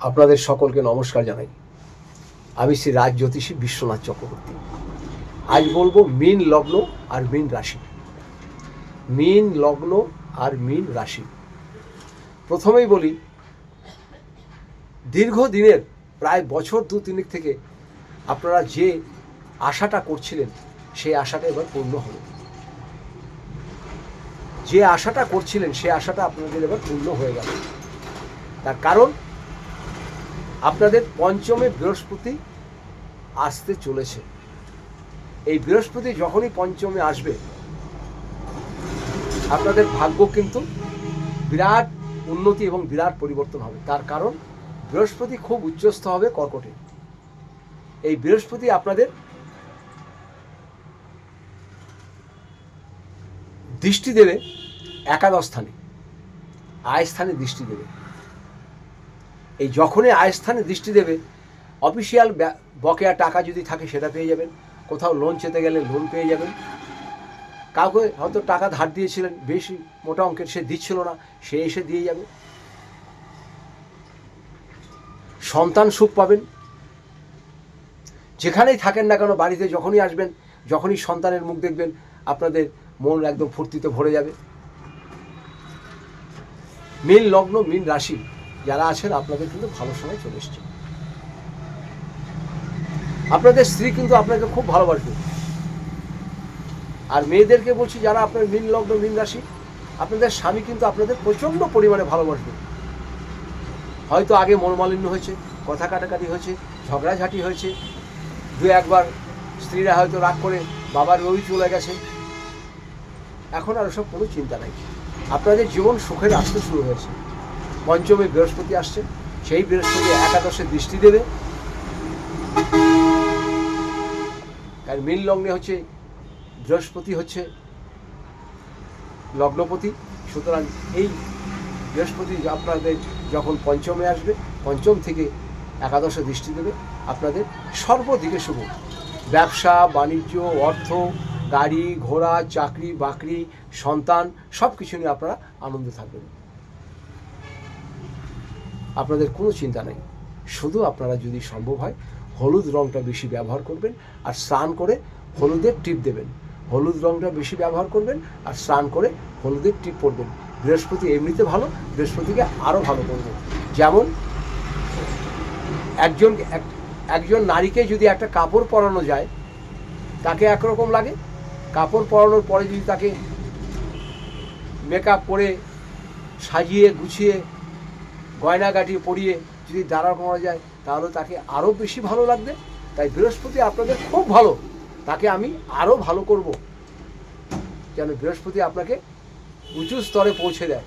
আপনাদের সকলকে নমস্কার জানাই। আমি শ্রী রাজ জ্যোতিষী বিশ্বনাথ চক্রবর্তী। আজ বলব মিন লগ্ন আর মিন রাশি। মিন লগ্ন আর মিন রাশি। প্রথমেই বলি, দীর্ঘদিনের, প্রায় বছর দু তিনেক থেকে আপনারা যে আশাটা করছিলেন, সেই আশাটা এবার পূর্ণ হলো। যে আশাটা করছিলেন সেই আশাটা আপনাদের এবার পূর্ণ হয়ে গেল। তার কারণ আপনাদের পঞ্চমে বৃহস্পতি আসতে চলেছে। এই বৃহস্পতি যখনই পঞ্চমে আসবে, আপনাদের ভাগ্য কিন্তু বিরাট উন্নতি এবং বিরাট পরিবর্তন হবে। তার কারণ, বৃহস্পতি খুব উচ্চস্থ হবে কর্কটে। এই বৃহস্পতি আপনাদের দৃষ্টি দেবে একাদশ স্থানে, আয় স্থানে দৃষ্টি দেবে। এই যখনই আয়স্থানে দৃষ্টি দেবে, অফিসিয়াল বকেয়া টাকা যদি থাকে সেটা পেয়ে যাবেন। কোথাও লোন চেতে গেলে লোন পেয়ে যাবেন। কাউকে হয়তো টাকা ধার দিয়েছিলেন, বেশি মোটা অঙ্কের সে দিচ্ছিল না, সে এসে দিয়ে যাবে। সন্তান সুখ পাবেন। যেখানেই থাকেন না কেন, বাড়িতে যখনই আসবেন, যখনই সন্তানের মুখ দেখবেন, আপনাদের মন একদম ফুর্তিতে ভরে যাবে। মিন লগ্ন, মিন রাশি। যারা আছেন, আপনাদের কিন্তু ভালো সময় চলে এসছে। আপনাদের স্ত্রী কিন্তু আপনাকে খুব ভালোবাসবে। আর মেয়েদেরকে বলছি, যারা আপনার মিন লগ্ন, মিন রাশি, আপনাদের স্বামী কিন্তু আপনাদের প্রচণ্ড পরিমাণে ভালোবাসবে। হয়তো আগে মনোমালিন্য হয়েছে, কথা কাটাকাটি হয়েছে, ঝগড়াঝাটি হয়েছে। দু একবার স্ত্রীরা হয়তো রাগ করে, বাবার রবি চলে গেছে। এখন আর ওসব কোনো চিন্তা নাই। আপনাদের জীবন সুখের আসতে শুরু হয়েছে। পঞ্চমে বৃহস্পতি আসছে, সেই বৃহস্পতি একাদশে দৃষ্টি দেবে। কারণ মিল লগ্নে হচ্ছে, বৃহস্পতি হচ্ছে লগ্নপতি। সুতরাং এই বৃহস্পতি আপনাদের যখন পঞ্চমে আসবে, পঞ্চম থেকে একাদশে দৃষ্টি দেবে, আপনাদের সর্বদিকে শুভ। ব্যবসা, বাণিজ্য, অর্থ, গাড়ি, ঘোড়া, চাকরি, বাকরি, সন্তান সব কিছু নিয়ে আপনারা আনন্দে থাকবেন। আপনাদের কোনো চিন্তা নেই। শুধু আপনারা যদি সম্ভব হয়, হলুদ রঙটা বেশি ব্যবহার করবেন আর স্নান করে হলুদের টিপ দেবেন। হলুদ রঙটা বেশি ব্যবহার করবেন আর স্নান করে হলুদের টিপ পরবেন। বৃহস্পতি এমনিতে ভালো, বৃহস্পতিকে আরও ভালো করবে যেমন, একজন, এক- একজন নারীকে যদি একটা কাপড় পরানো যায়, তাকে একরকম লাগে? কাপড় পরানোর পরে যদি তাকে মেকআপ করে সাজিয়ে গুছিয়ে গয়নাগাটি পরিয়ে যদি দাঁড়া করা যায়, তাহলে তাকে আরও বেশি ভালো লাগবে। তাই বৃহস্পতি আপনাদের খুব ভালো। তাকে আমি আরও ভালো করব। যেন বৃহস্পতি আপনাকে উঁচু স্তরে পৌঁছে দেয়।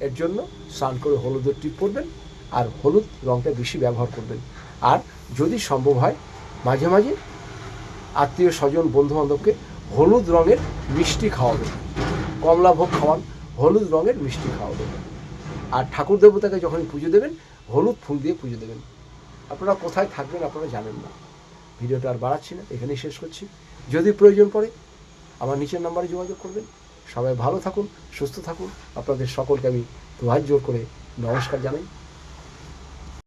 এর জন্য স্নান করে হলুদের টিপ পরবেন আর হলুদ রঙটা বেশি ব্যবহার করবেন। আর যদি সম্ভব হয়, মাঝে মাঝে আত্মীয় স্বজন বন্ধু বান্ধবকে হলুদ রঙের মিষ্টি খাওয়াবেন। কমলা ভোগ খাওয়ান হলুদ রঙের মিষ্টি খাওয়া দেবেন। আর ঠাকুর দেবতাকে যখন পুজো দেবেন, হলুদ ফুল দিয়ে পুজো দেবেন। আপনারা কোথায় থাকবেন আপনারা জানেন না। ভিডিওটা আর বাড়াচ্ছি না, এখানেই শেষ করছি। যদি প্রয়োজন পড়ে, আমার নিচের নাম্বারে যোগাযোগ করবেন। সবাই ভালো থাকুন, সুস্থ থাকুন। আপনাদের সকলকে আমি দুহাত জোর করে নমস্কার জানাই।